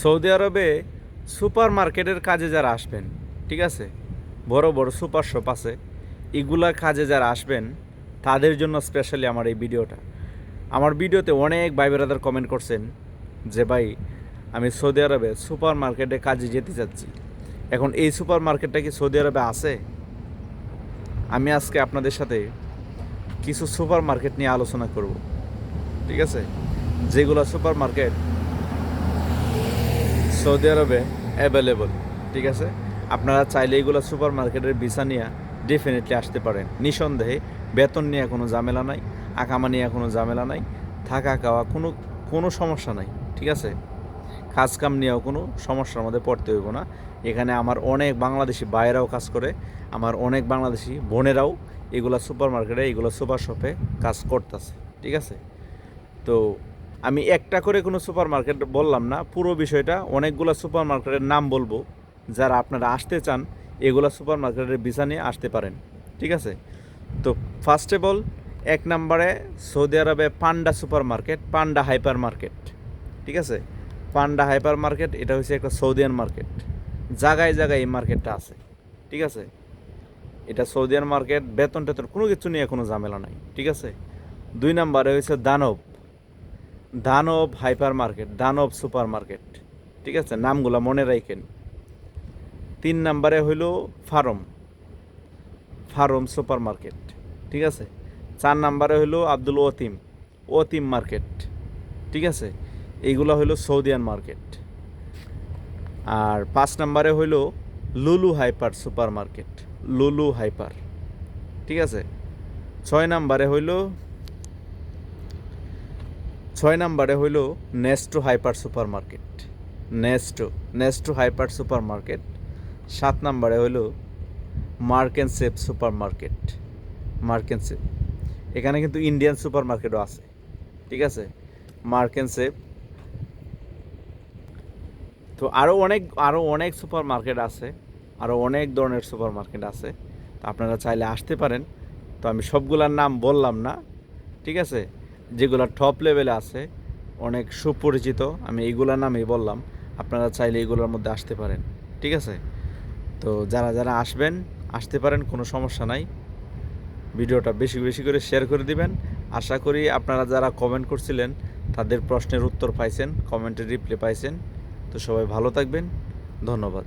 Saudi আরবে super মার্কেটের কাজে যারা আসবেন, ঠিক আছে? বড় বড় সুপার শপ আছে। এগুলা কাজে যারা আসবেন, তাদের জন্য স্পেশালি আমার এই ভিডিওটা। আমার ভিডিওতে অনেক ভাই বেরাদার কমেন্ট করছেন যে, ভাই, আমি সৌদি আরবে সুপার মার্কেটে কাজে যেতে চাচ্ছি। এখন এই সুপার মার্কেটটা কি সৌদি আরবে আছে? আমি আজকে আপনাদের সাথে কিছু সুপার মার্কেট নিয়ে আলোচনা করব, ঠিক আছে? যেগুলো সুপার মার্কেট সৌদি আরবে অ্যাভেলেবল ঠিক আছে? আপনারা চাইলে এইগুলো সুপার মার্কেটের ভিসা নিয়ে ডেফিনেটলি আসতে পারেন। নিঃসন্দেহে বেতন নিয়ে কোনো ঝামেলা নাই, আকামা নিয়ে কোনো ঝামেলা নাই, থাকা খাওয়া কোনো কোনো সমস্যা নাই, ঠিক আছে? কাজ কাম নিয়েও কোনো সমস্যার মধ্যে পড়তে হইব না। এখানে আমার অনেক বাংলাদেশি ভাইয়েরাও কাজ করে, আমার অনেক বাংলাদেশি বোনেরাও এগুলা সুপার মার্কেটে এগুলো সুপার শপে কাজ করতেছে, ঠিক আছে? তো আমি একটা করে কোনো সুপার মার্কেট বললাম না, পুরো বিষয়টা অনেকগুলো সুপার মার্কেটের নাম বলব। যারা আপনারা আসতে চান, এগুলো সুপার মার্কেটের ভিসা নিয়ে আসতে পারেন। ঠিক আছে? তো ফার্স্ট অফ অল এক নম্বরে সৌদি আরবে Panda supermarket Panda hypermarket ঠিক আছে? পান্ডা হাইপার মার্কেট এটা হচ্ছে একটা সৌদিয়ান মার্কেট। জায়গায় জায়গায় এই মার্কেটটা আছে। ঠিক আছে? এটা সৌদিয়ান মার্কেট বেতন টেতন কোনো কিছু নিয়ে কোনো ঝামেলা নাই। ঠিক আছে? দুই নম্বরে হচ্ছে Danube. Danube hypermarket Danube supermarket ঠিক আছে? নামগুলো মনে রাখেন তিন নাম্বারে হইল ফার্ম ফার্ম সুপার মার্কেট ঠিক আছে? চার নাম্বারে হইল আব্দুল ওতিম ওতিম মার্কেট, ঠিক আছে? এইগুলো হইল সৌদিয়ান মার্কেট। আর পাঁচ নাম্বারে হইল Lulu hyper supermarket Lulu hyper, ঠিক আছে? ছয় নাম্বারে হইল ছয় নম্বরে হইল Nesto hyper supermarket Nesto Nesto hyper supermarket সাত নম্বরে হইল Mark and Save supermarket Mark and Save. এখানে কিন্তু ইন্ডিয়ান সুপার মার্কেটও আছে। ঠিক আছে? Mark and Save. তো আরও অনেক আরও অনেক সুপার মার্কেট আছে আরও অনেক ধরনের সুপার মার্কেট আছে। তো আপনারা চাইলে আসতে পারেন। তো আমি সবগুলার নাম বললাম না। ঠিক আছে? যেগুলো টপ লেভেলে আছে, অনেক সুপরিচিত, আমি এইগুলোর নামই বললাম, আপনারা চাইলে এইগুলোর মধ্যে আসতে পারেন, ঠিক আছে? তো যারা যারা আসবেন, আসতে পারেন, কোনো সমস্যা নাই। ভিডিওটা বেশি বেশি করে শেয়ার করে দিবেন। আশা করি আপনারা যারা কমেন্ট করছিলেন, তাদের প্রশ্নের উত্তর পাইছেন কমেন্টের রিপ্লাই পাইছেন। তো সবাই ভালো থাকবেন। ধন্যবাদ।